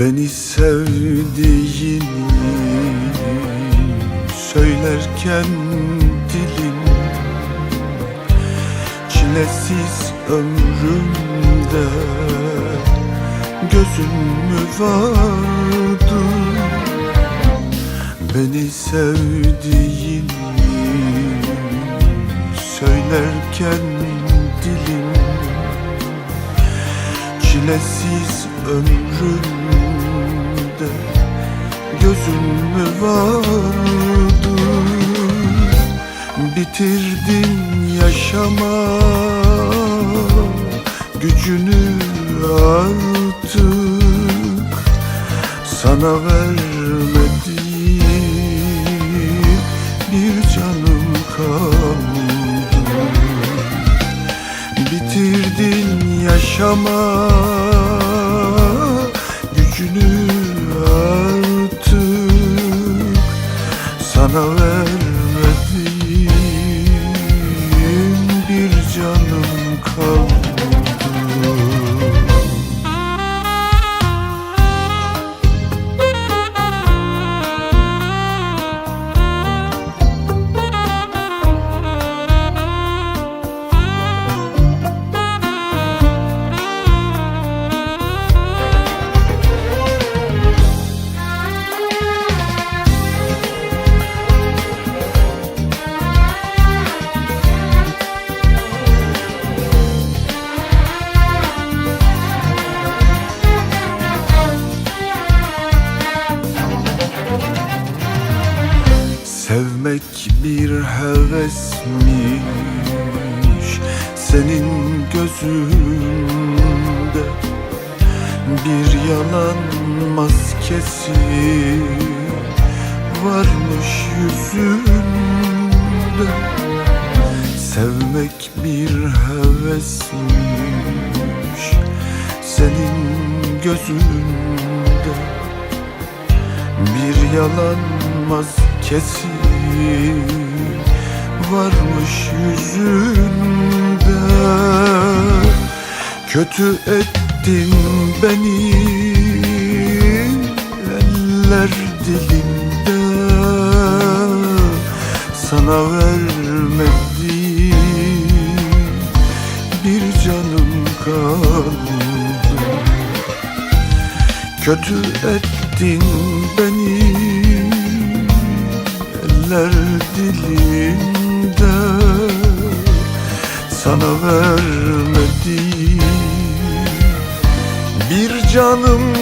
Beni sevdiğini söylerken dilim Çilesiz ömrümde. Gözün mü vardı? Beni sevdiğini söylerken dilim Çilesiz ömrümde gözün mü vardı? Bitirdin yaşama gücünü artık Sana vermediğim bir canım kaldı. Bitirdin yaşama gücünü artık Sana Sevmek bir hevesmiş Senin gözünde. Bir yalan maskesi Varmış yüzünde. Sevmek bir hevesmiş Senin gözünde. Bir yalan maskesi varmış yüzünde. Kötü ettin beni. Eller dilimde Sana vermediğim bir canım kaldı. Kötü ettin beni Eller dilimde Sana vermediğim Bir canım